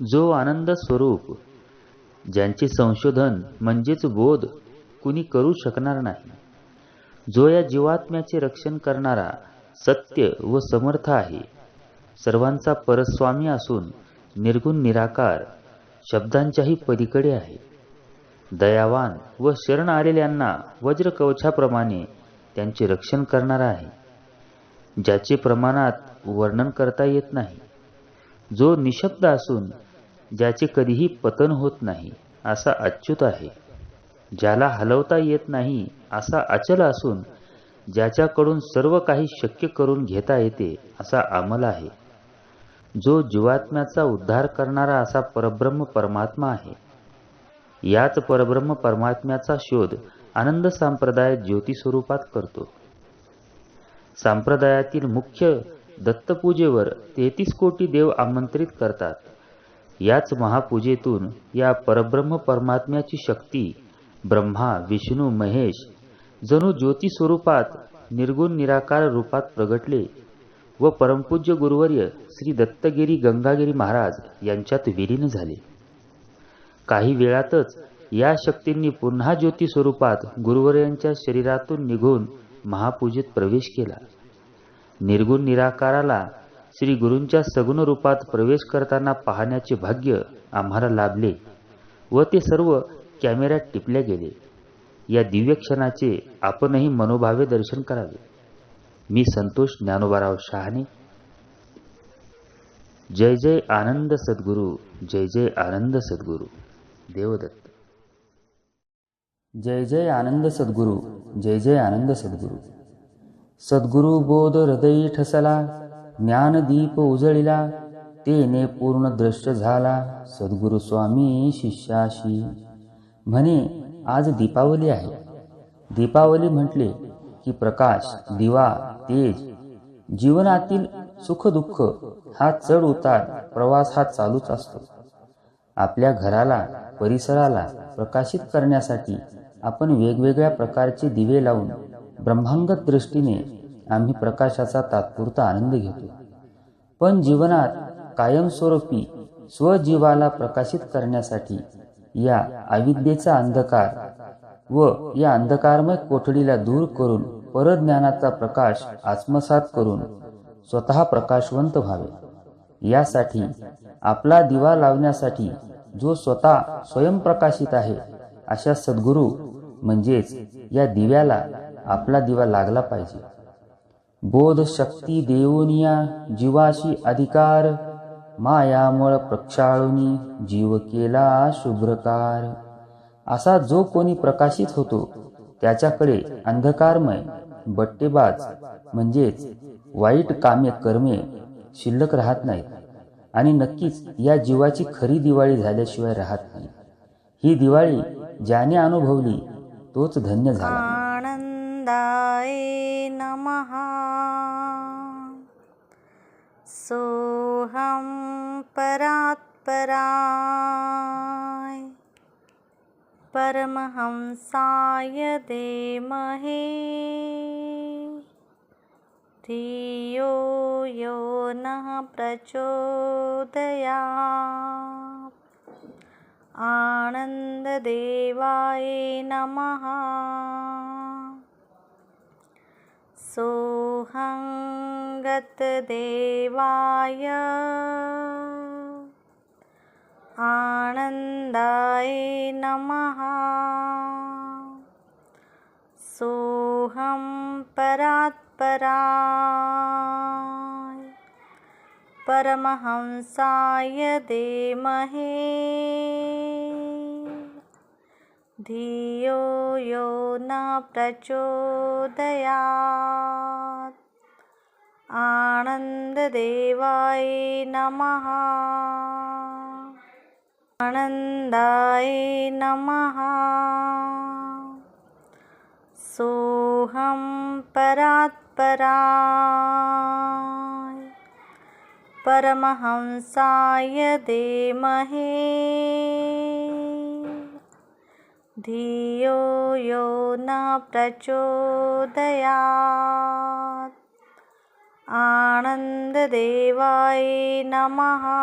जो आनंद स्वरूप ज्यांचे संशोधन म्हणजेच बोध कुणी करू शकणार नाही. जो या जीवात्म्याचे रक्षण करणारा सत्य व समर्थ आहे सर्वांचा परस्वामी असून निर्गुण निराकार शब्दांच्याही पलीकडे आहे. दयावान व शरण आलेल्यांना वज्रकवचाप्रमाणे त्यांचे रक्षण करणारा आहे ज्याचे प्रमाणात वर्णन करता येत नाही. जो निशब्द असून ज्याचे कधीही पतन होत नाही असा अच्युत आहे. ज्याला हलवता येत नाही असा अचल असून ज्याच्याकडून सर्व काही शक्य करून घेता येते असा अमल आहे. जो जीवात्म्याचा उद्धार करणारा असा परब्रह्म परमात्मा आहे. याच परब्रह्म परमात्म्याचा शोध आनंद संप्रदाय ज्योती स्वरूपात करतो. संप्रदायातील मुख्य दत्तपूजेवर तेहतीस कोटी देव आमंत्रित करतात. याच महापूजेतून या परब्रह्म परमात्म्याची शक्ती ब्रह्मा विष्णू महेश जणू ज्योती स्वरूपात निर्गुण निराकार रूपात प्रगटले व परमपूज्य गुरुवर्य श्री दत्तगिरी गंगागिरी महाराज यांच्यात विलीन झाले. काही वेळातच या शक्तींनी पुन्हा ज्योती स्वरूपात गुरुवर्यांच्या शरीरातून निघून महापूजेत प्रवेश केला. निर्गुण निराकाराला श्री गुरूंच्या सगुण रूपात प्रवेश करताना पाहण्याचे भाग्य आम्हाला लाभले व ते सर्व कॅमेऱ्यात टिपले गेले. या दिव्य क्षणाचे आपणही मनोभावे दर्शन करावे. मी संतोष ज्ञानोबाराव शहाणे. जय जय आनंद सद्गुरू जय जय आनंद सद्गुरू. देवदत्त. जय जय आनंद सद्गुरू जय जय आनंद सद्गुरू. सद्गुरू बोध हृदयी ठसला ज्ञानदीप उजळिला तेने पूर्ण दृश्य झाला सद्गुरू स्वामी शिष्याशी. म्हणे आज दीपावली आहे. दीपावली म्हटले की प्रकाश दिवा तेज जीवनातील सुख दुःख हा चढ उतार प्रवास हा चालूच असतो. आपल्या घराला परिसराला प्रकाशित करण्यासाठी आपण वेगवेगळ्या प्रकारचे दिवे लावून ब्रह्मांगत दृष्टीने आम्ही प्रकाशाचा तात्पुरता आनंद घेतो. पण जीवनात कायमस्वरूपी स्वजीवाला प्रकाशित करण्यासाठी या अविद्येचा अंधकार व या अंधकारमय कोठडीला दूर करून परज्ञानाचा प्रकाश आत्मसात करून स्वतः प्रकाशवंत व्हावे. यासाठी आपला दिवा लावण्यासाठी जो स्वतः स्वयंप्रकाशित आहे अशा सद्गुरू म्हणजेच या दिव्याला आपला दिवा लागला पाहिजे. बोध शक्ती देऊनिया जीवाशी अधिकार मायामळ प्रक्षाळुनी जीव केला शुभ्रकार. असा जो कोणी प्रकाशित होतो त्याच्याकडे अंधकारमय बट्टेबाज म्हणजेच वाईट कामे कर्मे शिल्लक राहत नाहीत आणि नक्कीच या जीवाची खरी दिवाळी झाल्याशिवाय राहत नाही. ही दिवाळी ज्याने अनुभवली तोच धन्य झाला. नमः। सोऽहं परात्पराय परमहंसाय धीमहि। धियो यो नः प्रचोदयात्। आनन्ददेवाय नमः सोऽहं गतदेवाय आनन्दाय नमः। सोऽहं परात्पराय। परमहंसाय धीमहि धियो यो न प्रचोदयात्। आनन्ददेवाय नमः। आनन्दाय नमः। सोऽहं परात्पराय। परमहंसाय धीमहि धियो यो न प्रचोदयात्। आनन्ददेवाय नमः